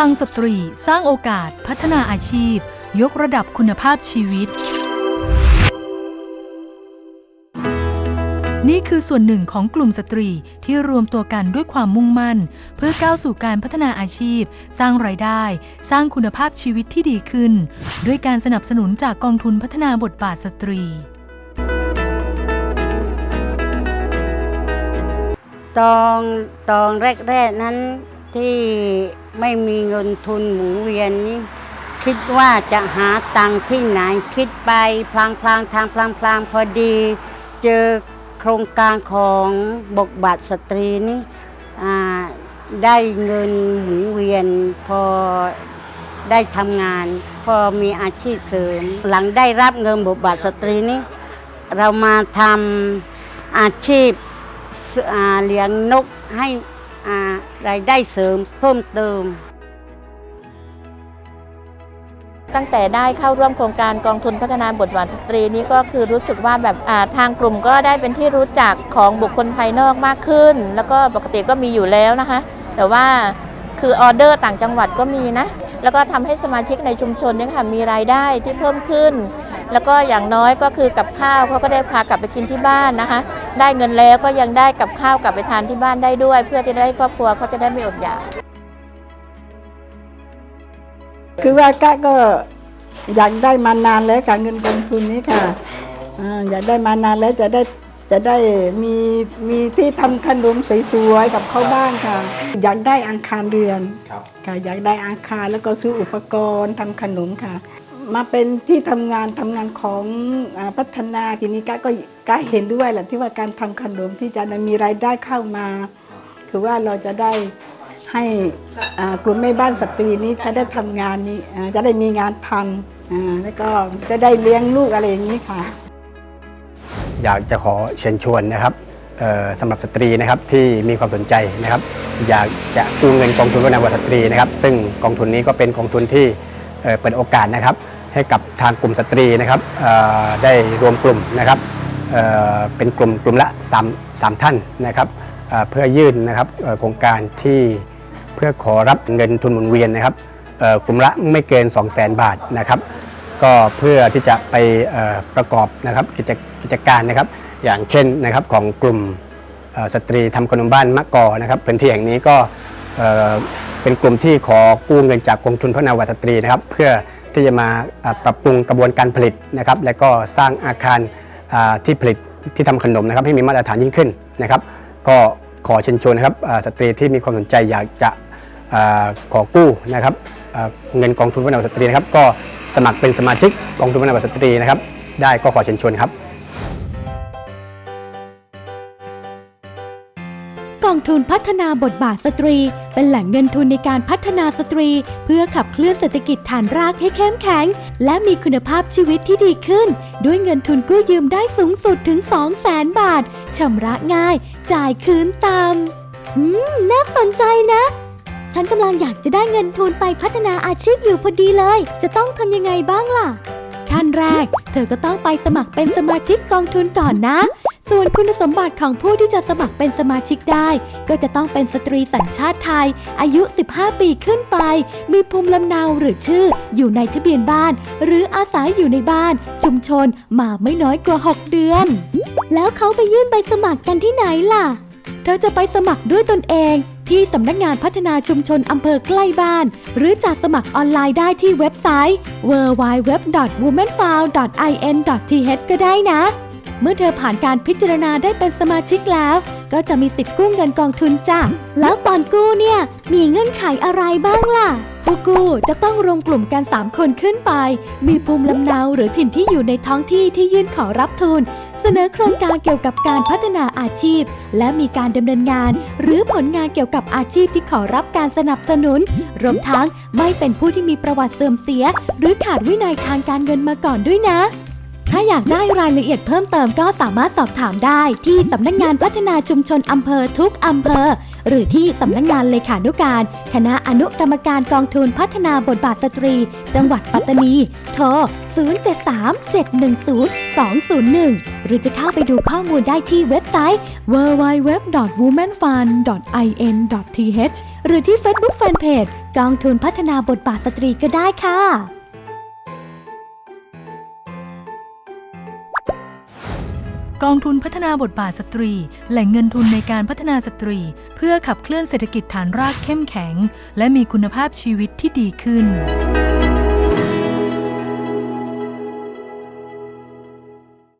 ลังสตรีสร้างโอกาสพัฒนาอาชีพ ยกระดับคุณภาพชีวิต นี่คือส่วนหนึ่งของกลุ่มสตรีที่รวมตัวกันด้วยความมุ่งมั่น เพื่อก้าวสู่การพัฒนาอาชีพ สร้างรายได้ สร้างคุณภาพชีวิตที่ดีขึ้น ด้วยการสนับสนุนจากกองทุนพัฒนาบทบาทสตรีตองตองแรกๆนั้น ที่ไม่มีเงินทุนหมุนเวียนนี้คิดว่าจะหาตังค์ที่ไหนคิดไปพลางพลางทางพลางพลางพอดี เจอโครงการของบกบาทสตรีนี้อ่ได้เงินหมุนเวียนพอได้ทำงาน พอมีอาชีพเสริม หลังได้รับเงินบกบาทสตรีนี้ เรามาทำอาชีพเลี้ยงนกให้ รายได้เสริมเพิ่มเติม ตั้งแต่ได้เข้าร่วมโครงการกองทุนพัฒนาบทบาทสตรีนี้ก็คือรู้สึกว่าแบบทางกลุ่มก็ได้เป็นที่รู้จักของบุคคลภายนอกมากขึ้น แล้วก็ปกติก็มีอยู่แล้วนะคะ แต่ว่าคือออเดอร์ต่างจังหวัดก็มีนะ แล้วก็ทำให้สมาชิกในชุมชนเนี่ยค่ะมีรายได้ที่เพิ่มขึ้น แล้วก็อย่างน้อยก็คือกับข้าวเขาก็ได้พากลับไปกินที่บ้านนะคะ ได้เงินแล้วก็ยังได้กับข้าวกลับไปทานที่บ้านได้ด้วย เพื่อที่จะได้ครอบครัวเขาจะได้ไม่อดอยาก คือว่ากะก็อยากได้มานานแล้วค่ะเงินกองทุนนี้ค่ะอ่าอยากได้มานานแล้วจะได้จะได้มีมีที่ทำขนมสวยๆกับเข้าบ้านค่ะ อยากได้อังคารเรือนครับ ค่ะอยากได้อังคารแล้วก็ซื้ออุปกรณ์ทำขนมค่ะ มาเป็นที่ทำงานทำงานของอพัฒนาทีนี้กะก็กะเห็นด้วยแหละที่ว่าการทำขนมที่จะมีรายได้เข้ามา คือว่าเราจะได้ให้กลุ่มแม่บ้านสตรีนี้ถ้าได้ทำงานนี้จะได้มีงานทำแล้วก็จะได้เลี้ยงลูกอะไรอย่างนี้ค่ะ อยากจะขอเชิญชวนนะครับสำหรับสตรีนะครับที่มีความสนใจนะครับ อยากจะกู้เงินกองทุนพัฒนาวัสตรีนะครับ ซึ่งกองทุนนี้ก็เป็นกองทุนที่เปิดโอกาสนะครับ ให้กับทางกลุ่มสตรีนะครับได้รวมกลุ่มนะครับเเป็นกลุ่มกลุ่มละ3 3ท่านนะครับเเพื่อยื่นนะครับโครงการที่เพื่อขอรับเงินทุนหมุนเวียนนะครับกลุ่มละไม่เกิน 2 0 0 0 0 0บาทนะครับ ก็เพื่อที่จะไปประกอบนะครับกิจกิจการนะครับ อย่างเช่นนะครับของกลุ่มสตรีทำขนมบ้านมะกอนะครับพื้นที่แห่งนี้ก็เป็นกลุ่มที่ขอกู้เงินจากกองทุนพัฒนาวัยสตรีนะครับ เพื่อ ที่จะมาปรับปรุงกระบวนการผลิตนะครับ และก็สร้างอาคารที่ผลิตที่ทำขนมนะครับ ให้มีมาตรฐานยิ่งขึ้นนะครับ ก็ขอเชิญชวนนะครับสตรีที่มีความสนใจอยากจะขอกู้นะครับเงินกองทุนพัฒนาสตรีนะครับ ก็สมัครเป็นสมาชิกกองทุนพัฒนาสตรีนะครับ ได้ก็ขอเชิญชวนครับ กองทุนพัฒนาบทบาทสตรี เป็นแหล่งเงินทุนในการพัฒนาสตรี เพื่อขับเคลื่อนเศรษฐกิจฐานรากให้เข้มแข็ง และมีคุณภาพชีวิตที่ดีขึ้น ด้วยเงินทุนกู้ยืมได้สูงสุดถึง 2 0 0แสนบาทชำระง่าย จ่ายคืนตามอืม น่าสนใจนะ ฉันกำลังอยากจะได้เงินทุนไปพัฒนาอาชีพอยู่พอดีเลย จะต้องทำยังไงบ้างล่ะขั้นแรก เธอก็ต้องไปสมัครเป็นสมาชิกกองทุนก่อนนะ ส่วนคุณสมบัติของผู้ที่จะสมัครเป็นสมาชิกได้ ก็จะต้องเป็นสตรีสัญชาติไทย อายุ 15 ปีขึ้นไป มีภูมิลำเนาหรือชื่ออยู่ในทะเบียนบ้าน หรืออาศัยอยู่ในบ้าน ชุมชนมาไม่น้อยกว่า 6 เดือน แล้วเขาไปยื่นใบสมัครกันที่ไหนล่ะ เธอจะไปสมัครด้วยตนเองที่สำนักงานพัฒนาชุมชนอำเภอใกล้บ้าน หรือจะสมัครออนไลน์ได้ที่เว็บไซต์ www.womenfound.in.th ก็ได้นะ เมื่อเธอผ่านการพิจารณาได้เป็นสมาชิกแล้ว ก็จะมีสิทธิ์กู้เงินกองทุนจ้ะ แล้วตอนกู้เนี่ย มีเงื่อนไขอะไรบ้างล่ะ ผู้กู้จะต้องรวมกลุ่มกัน 3 คนขึ้นไป มีภูมิลำเนาหรือถิ่นที่อยู่ในท้องที่ที่ยื่นขอรับทุน เสนอโครงการเกี่ยวกับการพัฒนาอาชีพ และมีการดำเนินงาน หรือผลงานเกี่ยวกับอาชีพที่ขอรับการสนับสนุน รวมทั้งไม่เป็นผู้ที่มีประวัติเสื่อมเสีย หรือขาดวินัยทางการเงินมาก่อนด้วยนะ ถ้าอยากได้รายละเอียดเพิ่มเติมก็สามารถสอบถามได้ที่สำนักงานพัฒนาชุมชนอำเภอทุกอำเภอ หรือที่สำนักงานเลขานุการ คณะอนุกรรมการกองทุนพัฒนาบทบาทสตรี จังหวัดปัตตานี โทร 073-710-201 หรือจะเข้าไปดูข้อมูลได้ที่เว็บไซต์ www.womenfund.in.th หรือที่ Facebook Fanpage กองทุนพัฒนาบทบาทสตรีก็ได้ค่ะ กองทุนพัฒนาบทบาทสตรี แหล่งเงินทุนในการพัฒนาสตรี เพื่อขับเคลื่อนเศรษฐกิจฐานรากเข้มแข็ง และมีคุณภาพชีวิตที่ดีขึ้น